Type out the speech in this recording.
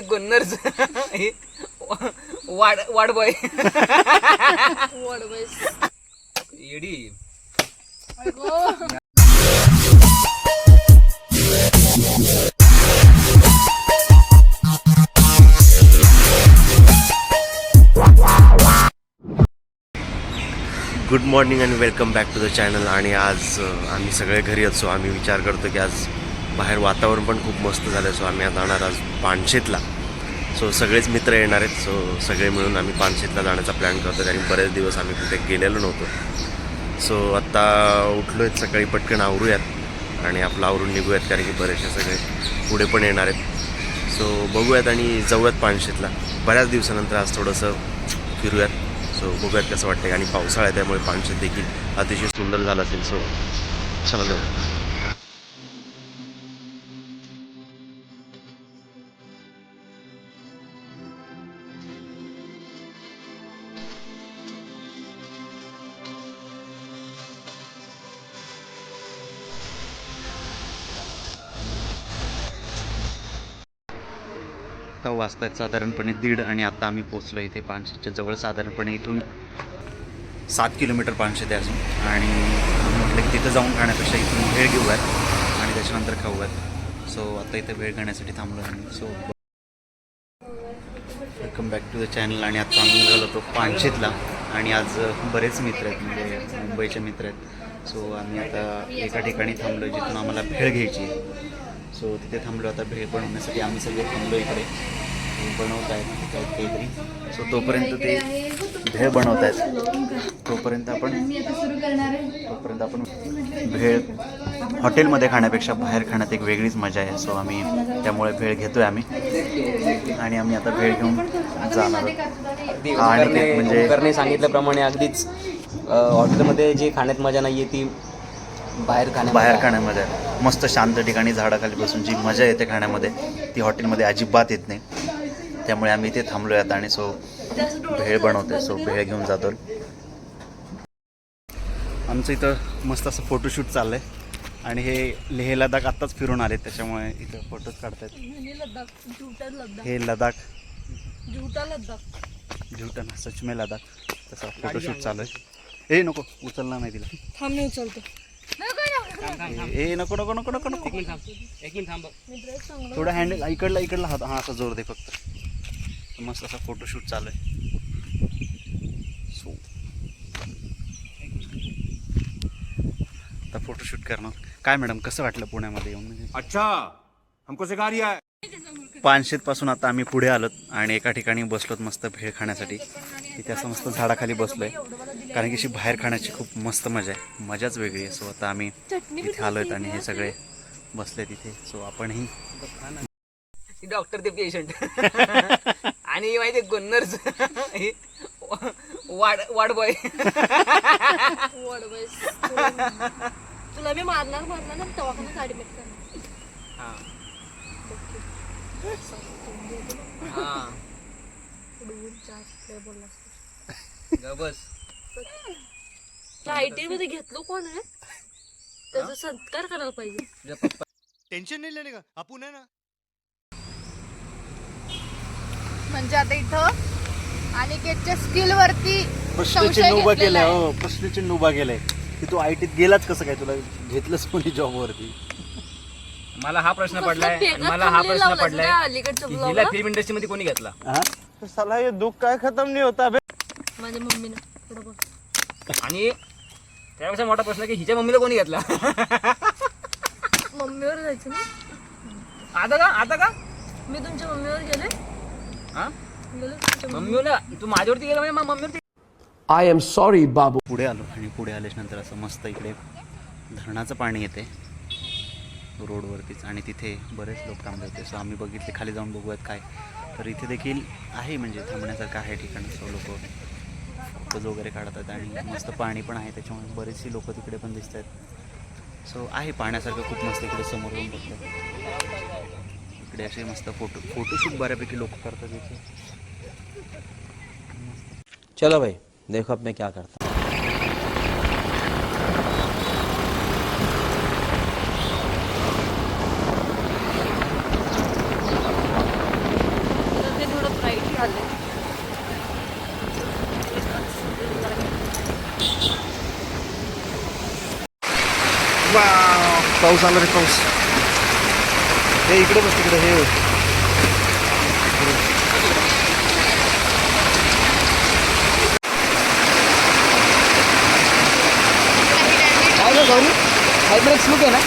गुन्नर्स हे वाड वाडबॉय येडी. गुड मॉर्निंग आणि welcome back to the channel आणि आज आम्ही सगळे घरी असो. आम्ही विचार करतो की आज बाहेर वातावरण पण खूप मस्त झालं सो आम्ही आता जाणार आज पानशेतला. सो सगळेच मित्र येणार आहेत सो सगळे मिळून आम्ही पानशेतला जाण्याचा प्लॅन करतो आणि बरेच दिवस आम्ही कुठे गेलेलो नव्हतो. सो आत्ता उठलो आहेत सकाळी पटकन आवरूयात आणि आपलं आवरून निघूयात कारण की बरेचसे सगळे पुढे पण येणार आहेत. सो बघूयात आणि जाऊयात पानशेतला. बऱ्याच दिवसानंतर आज थोडंसं फिरूयात. सो बघूयात कसं वाटतं आणि पावसाळा आहे त्यामुळे पानशेत देखील अतिशय सुंदर झालं असेल सो चला जाऊ. आत्ता वाजता आहेत साधारणपणे दीड आणि आत्ता आम्ही पोचलो इथे पानशेच्या जवळ साधारणपणे इथून सात किलोमीटर पानशे आहे अजून. आणि म्हटलं की तिथं जाऊन खाण्यापेक्षा इथून वेळ घेऊयात आणि त्याच्यानंतर खाऊयात. सो आता इथं वेळ घेण्यासाठी थांबलो आम्ही so welcome back to the channel आणि आता आम्ही निघालो होतो पानशेतला. आणि आज बरेच मित्र आहेत म्हणजे मुंबईचे मित्र आहेत. सो आम्ही आता एका ठिकाणी थांबलो जिथून आम्हाला भेळ घ्यायची सो तिथे थांबलो आता भेळ बनवण्यासाठी. आम्ही सगळे थांबलो इकडे. बनवत आहेत काही- काहीतरी. सो तोपर्यंत ते भेळ बनवत आहेत तोपर्यंत आपण तोपर्यंत आपण भेळ हॉटेलमध्ये खाण्यापेक्षा बाहेर खाण्यात एक वेगळीच मजा आहे. सो आम्ही त्यामुळे भेळ घेतोय आम्ही. आणि आम्ही आता भेळ घेऊन जाणार आणि म्हणजे सांगितल्याप्रमाणे अगदीच हॉटेलमध्ये जी खाण्यात मजा नाहीये ती बाहेर खाण्यात बाहेर खाण्यामध्ये. मस्त शांत ठिकाणी झाडाखाली बसून जी मजा येते खाण्यामध्ये ती हॉटेलमध्ये अजिबात येत नाही. त्यामुळे आम्ही इथे थांबलो आहेत आणि सो भेळ बनवते सो भेळ घेऊन जातो. आमचं इथं मस्त असं फोटोशूट चाललं आहे आणि हे लेह लडाख आत्ताच फिरून आले त्याच्यामुळे इथं फोटोज काढतात हे लडाख झुटा लद्दाख. झुटन सच में लडाख त्याचा फोटोशूट चालू आहे ए नको उचलणार नाही तिला. थांब मी उचलतो. ए नको नको नको नको नको. एक मिनिट थांब मी थोडा हैंडल इकडला इकडला हात हा असा ज़ोर दे फक्त. मस्त असा फोटोशूट चालू आहे. सो आता फोटोशूट करना का मॅडम कसं वाटलं पुण्यामध्ये येऊन? म्हणजे अच्छा हमको सिखा रिया है. पानशेत पासून आता आम्ही पुढे आलोत आणि एका ठिकाणी बसलोत मस्त भेळ खाण्यासाठी. तिथे असं मस्त झाडाखाली बसलोय. कारण की अशी बाहेर खाण्याची खूप मस्त मजा आहे. मजाच वेगळी आहे. सो आता आम्ही इथे आलोय आणि हे सगळे बसले तिथे सो आपणही डॉक्टर ते पेशंट आणि माहिती गुन्नर्स वाड वाडबॉय वडवैस तुला मी मारणार मारणार ना ऍडमिट करणार. हा. हा. उडवून चार काय बोललास ग बस त्या आय टी मध्ये घेतलो कोण आहे? त्याचा सत्कार करायला पाहिजे. तुझ्या पप्पा टेंशन नहीं लेने का? अपुन है ना. म्हणजे आता इथं अनिकेतच्या स्किल वरती प्रश्नचिन्ह उभा केलाय आहे. हो प्रश्नचिन्ह उभा केलाय. की तू आय टीत गेलाच कसं काय? तुला घेतलंच कोणी जॉबवरती मला हा प्रश्न पडलाय मला हा प्रश्न पडलाय. की हिला फिल्म इंडस्ट्री मध्ये कोणी घेतला? हा? साला ये दुख का खत्म नहीं होता बे माझ्या मम्मीनं. आणि त्यापेक्षा मोठा प्रश्न की हिच्या मम्मीला कोणी घेतला? मम्मीवर जायचं ना? आता का? आता का? मी तुमच्या मम्मीवर गेले. हा? मम्मीला? तू माझ्यावरती गेला म्हणजे मम्मीवरती I am sorry, Babu. पुढे आलो आणि पुढे आल्याच्यानंतर असं मस्त इकडे धरणाचं पाणी येते. रोडवरतीच आणि तिथे बरेच लोक थांबले होते. सो आम्ही बघितले खाली जाऊन बघूयात काय. तर इथे देखील आहे म्हणजे थांबण्यासारखं आहे ठिकाण. सो लोक फोटोज वगैरे काढतात आणि मस्त पाणी पण आहे. त्याच्यामुळे बरेचशी लोक तिकडे पण दिसत आहेत. सो आहे पाहण्यासारखं खूप मस्त इकडे समोर येऊन बघतात. इकडे असे मस्त फोटो फोटोशूट बऱ्यापैकी लोक करतात इथे. चलो भाई देखो अब मैं क्या करता हूँ चाललंय पाऊस आला रे पाऊस. हे इकडे बस तिकडे हे. काय गं गौरी हायब्रेक्स लुक आहे ना?